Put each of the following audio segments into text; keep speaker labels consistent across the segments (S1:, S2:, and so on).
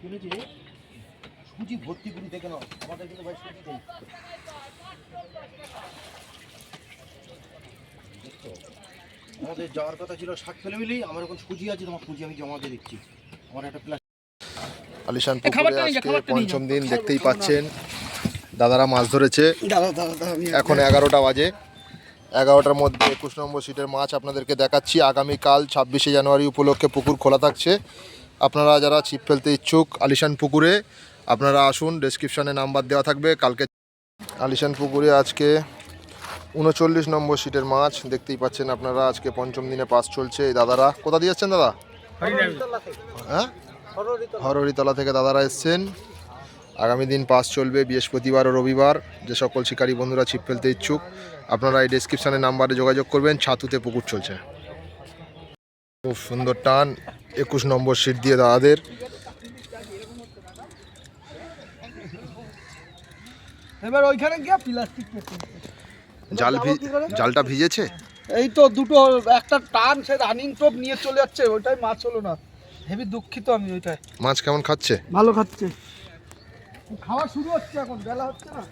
S1: কিনেছে সুজি ভর্তি করে দেখে নাও আমাদের কিন্তু ভাই সুজি নেই। আমাদের যাওয়ার কথা ছিল ষাট ফেলে আমার এখন সুজি আছে তোমার সুজি আমি জমা দিয়ে দিচ্ছি। আমার একটা প্লাস
S2: আলিশান পুকুরে আজকে পঞ্চম দিন দেখতেই পাচ্ছেন। দাদারা মাছ ধরেছে। এখন এগারোটা বাজে। এগারোটার মধ্যে একুশ নম্বর সিটের মাছ আপনাদেরকে দেখাচ্ছি। আগামীকাল ছাব্বিশে জানুয়ারি উপলক্ষে পুকুর খোলা থাকছে। আপনারা যারা ছিপ ফেলতে ইচ্ছুক, আলিশান পুকুরে, আপনারা আসুন ডেসক্রিপশানে নাম্বার দেওয়া থাকবে। কালকে আলিশান পুকুরে আজকে উনচল্লিশ নম্বর সিটের মাছ, দেখতেই পাচ্ছেন আপনারা আজকে পঞ্চম দিনে পাস চলছে। এই দাদারা, কোথা দিয়ে যাচ্ছেন দাদা? হ্যাঁ? হরহরিতলা থেকে দাদারা এসছেন। আগামী দিন পাস চলবে, বৃহস্পতিবার ও রবিবার। যে সকল শিকারী বন্ধুরা ছিপ ফেলতে ইচ্ছুক, আপনারা এই ডেসক্রিপশানে নাম্বারে যোগাযোগ করবেন। ছাতুতে পুকুর চলছে। খুব সুন্দর টান একুশ নম্বর সিট দিয়ে দাদাদের।
S3: এবার ওইখানে গিয়ে প্লাস্টিক
S2: জাল জালটা ভিজেছে?
S3: এই তো দুটো একটা টান সে রানিং টোপ নিয়ে চলে যাচ্ছে ওইটাই মাছ হলো না। হেবি দুঃখিত আমি ওইটাই।
S2: মাছ কেমন খাচ্ছে?
S3: ভালো খাচ্ছে। খাওয়া শুরু হচ্ছে এখন বেলা হচ্ছে না।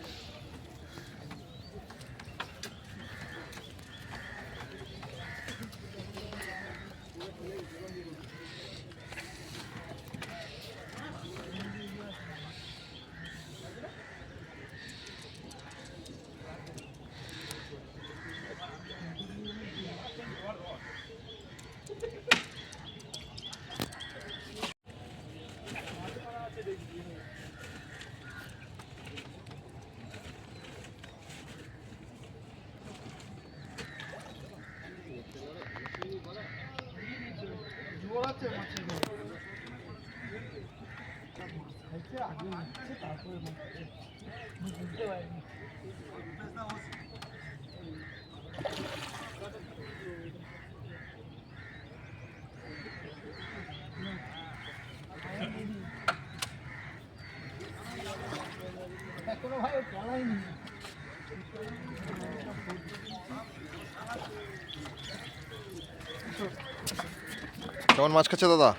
S2: কেমন মাছ খাচ্ছে দাদা?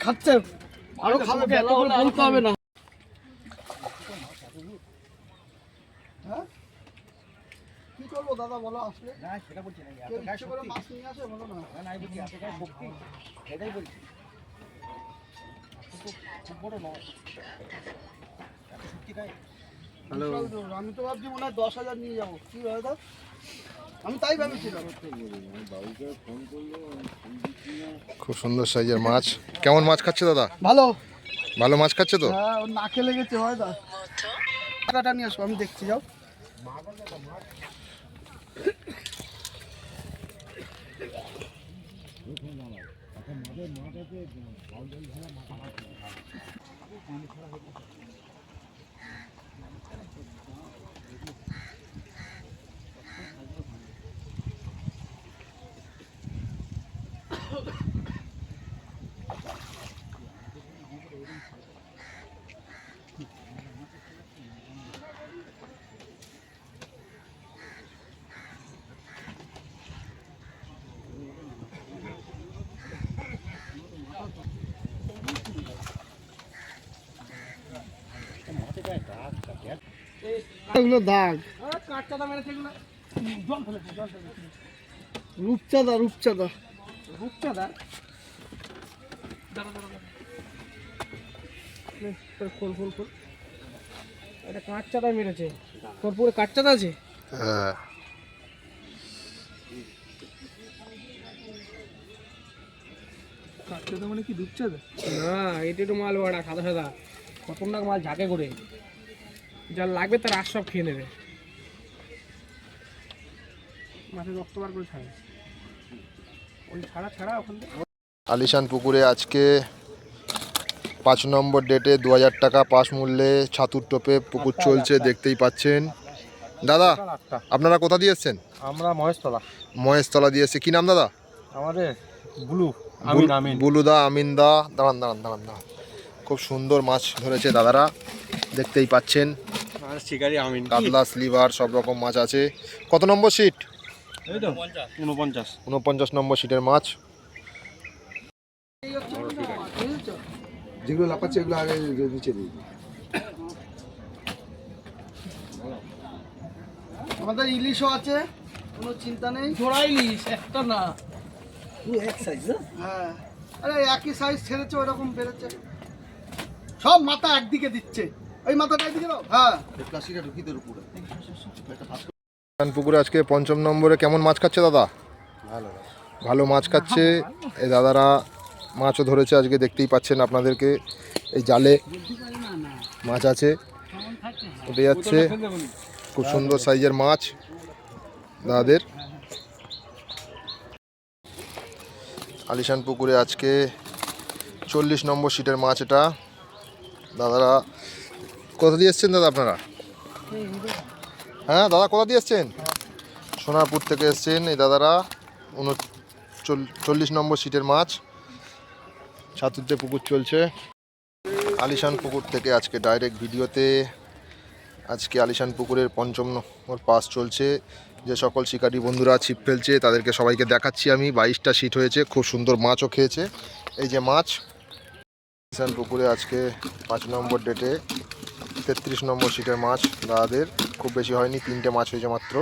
S3: খাচ্ছে। আরও খাবে বলতে হবে না। হ্যাঁ? কি করব দাদা বলো আসলে।
S1: না সেটা বলছি না
S3: করে মাছ নিয়ে আসে বলো না।
S1: বলছি এত গায়ে ভক্তি এটাই বলছি। খুব- বড় নয় এত গায়ে
S3: আমি তো ভাবছি মনে হয় দশ হাজার নিয়ে যাব। কি দাদা আমি তাই ভেবেছিলাম।
S2: খুব সুন্দর সাইজের মাছ। কেমন মাছ খাচ্ছে দাদা?
S3: ভালো।
S2: ভালো মাছ খাচ্ছে তো?
S3: হ্যাঁ ওর নাকে লেগেছে হয় দা টাকাটা নিয়ে আসব আমি দেখছি যাও। এগুলো দাগ। মেরেছে এগুলো জল ফেলেছে জল ফেলেছে রূপচাঁদা রূপচাঁদা। রূপচাঁদা দাঁড়া দাঁড়া দাঁড়া নে, তোর খোল খোল খোল এটা কাঠচাদা মেরেছে। তোর পুরো কাঠচাদা আছে?
S2: হ্যাঁ।
S3: মানে কি রূপচাঁদা? না এটা একটু মাল বাড়া সাদা সাদা। খতরনাক মাল ঝাঁকে করে। যা লাগবে তার আশ সব খেয়ে নেবে। মাঠে রক্ত বার করে ছাড়ে। ওই ছাড়া ছাড়া ওখান থেকে
S2: আলিশান পুকুরে আজকে পাঁচ নম্বর ডেটে দু হাজার টাকা পাস মূল্যে ছাতুর টোপে পুকুর চলছে দেখতেই পাচ্ছেন। দাদা আপনারা কোথা দিয়ে এসছেন?
S1: আমরা মহেশতলা।
S2: মহেশতলা দিয়ে এসছে। কি নাম দাদা?
S1: আমাদের বুলু
S2: বুল- বুলুদা আমিনদা দাঁড়ান দাঁড়ান দাঁড়ান দাঁড়ান। খুব সুন্দর মাছ ধরেছে দাদারা দেখতেই পাচ্ছেন।
S1: শিকারি আমিন।
S2: কাতলা স্লিভার সব রকম মাছ আছে। কত নম্বর সিট?
S1: উনপঞ্চাশ
S2: উনপঞ্চাশ নম্বর সিটের মাছ। যেগুলো লাপাচ্ছে এগুলো আগে নিচে দিই।
S3: আমাদের ইলিশও আছে কোনো চিন্তা নেই। জোড়াই ইলিশ একটা না। এক সাইজ হ্যাঁ? আরে একই সাইজ ছেড়েছে ওরকম বেড়েছে। সব মাথা একদিকে দিচ্ছে। মাথাটা দাও। হ্যাঁ।
S1: প্লাস্টিকটা ঢুকিয়ে দেওয়ার উপরে।
S2: পুকুরে আজকে পঞ্চম নম্বরে কেমন মাছ খাচ্ছে দাদা?
S1: ভালো
S2: ভালো মাছ খাচ্ছে। এই দাদারা মাছও ধরেছে আজকে দেখতেই পাচ্ছেন আপনাদেরকে। এই জালে মাছ আছে উঠে যাচ্ছে। খুব সুন্দর সাইজের মাছ দাদাদের। আলিশান পুকুরে আজকে চল্লিশ নম্বর সিটের মাছ এটা। দাদারা কোথা দিয়ে এসছেন দাদা আপনারা? হ্যাঁ দাদা কোথা দিয়ে এসছেন? সোনারপুর থেকে এসছেন এই দাদারা উনচল্লিশ নম্বর সিটের মাছ। ছাতুরতে পুকুর চলছে। আলিশান পুকুর থেকে আজকে ডাইরেক্ট ভিডিওতে আজকে আলিশান পুকুরের পঞ্চম নম্বর পাস চলছে। যে সকল শিকারী বন্ধুরা ছিপ ফেলছে, তাদেরকে সবাইকে দেখাচ্ছি আমি। বাইশটা সিট হয়েছে, খুব সুন্দর মাছও খেয়েছে। এই যে মাছ, আলিশান পুকুরে আজকে পাঁচ নম্বর ডেটে তেত্রিশ নম্বর সিটের মাছ দাদাদের খুব বেশি হয়নি তিনটে মাছ হয়েছে মাত্র।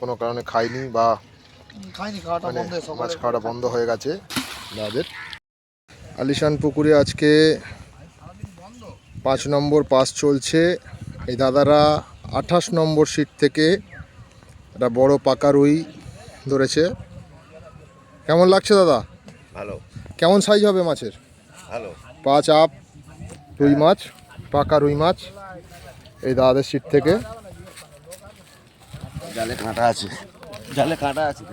S2: কোনো কারণে খায়নি বা মানে মাছ খাওয়াটা বন্ধ হয়ে গেছে দাদাদের আলিশান পুকুরে আজকে পাঁচ নম্বর পাস চলছে। এই দাদারা আঠাশ নম্বর সিট থেকে একটা বড় পাকা রুই ধরেছে। কেমন লাগছে দাদা?
S1: ভালো।
S2: কেমন সাইজ হবে মাছের?
S1: ভালো।
S2: পাঁচ আপ রুই মাছ। পাকা রুই মাছ এই দাদাদের সিট থেকে।
S1: জালে কাঁটা আছে। জালে কাঁটা আছে।